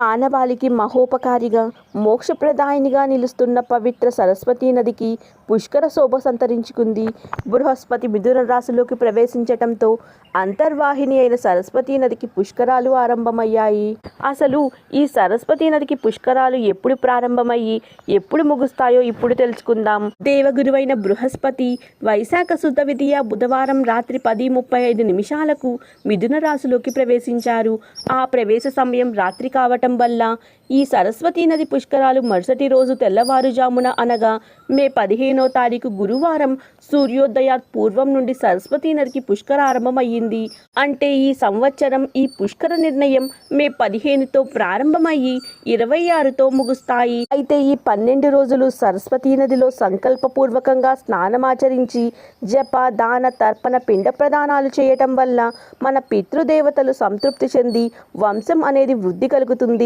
మానవాళికి మహోపకారిగా మోక్షప్రదాయినిగా నిలుస్తున్న పవిత్ర సరస్వతీ నదికి పుష్కర శోభ సంతరించుకుంది. బృహస్పతి మిథున రాశిలోకి ప్రవేశించటంతో అంతర్వాహిని అయిన సరస్వతీ నదికి పుష్కరాలు ఆరంభమయ్యాయి. అసలు ఈ సరస్వతీ నదికి పుష్కరాలు ఎప్పుడు ప్రారంభమయ్యి ఎప్పుడు ముగుస్తాయో ఇప్పుడు తెలుసుకుందాం. దేవగురువైన బృహస్పతి వైశాఖ శుద్ధ విధియ బుధవారం రాత్రి పది ముప్పై ఐదు నిమిషాలకు మిథున రాశిలోకి ప్రవేశించారు. ఆ ప్రవేశ సమయం రాత్రి కావటం వల్ల ఈ సరస్వతీ నది పుష్కరాలు మరుసటి రోజు తెల్లవారుజామున అనగా మే పదిహేనో తారీఖు గురువారం సూర్యోదయ పూర్వం నుండి సరస్వతీ నదికి పుష్కరారంభమయ్యింది. అంటే ఈ సంవత్సరం ఈ పుష్కర నిర్ణయం మే పదిహేనుతో ప్రారంభమయ్యి ఇరవై ఆరుతో ముగుస్తాయి. అయితే ఈ పన్నెండు రోజులు సరస్వతీ నదిలో సంకల్పపూర్వకంగా స్నానమాచరించి జప దాన తర్పణ పిండ ప్రదానాలు చేయటం వల్ల మన పితృదేవతలు సంతృప్తి చెంది వంశం అనేది వృద్ధి కలుగుతుంది.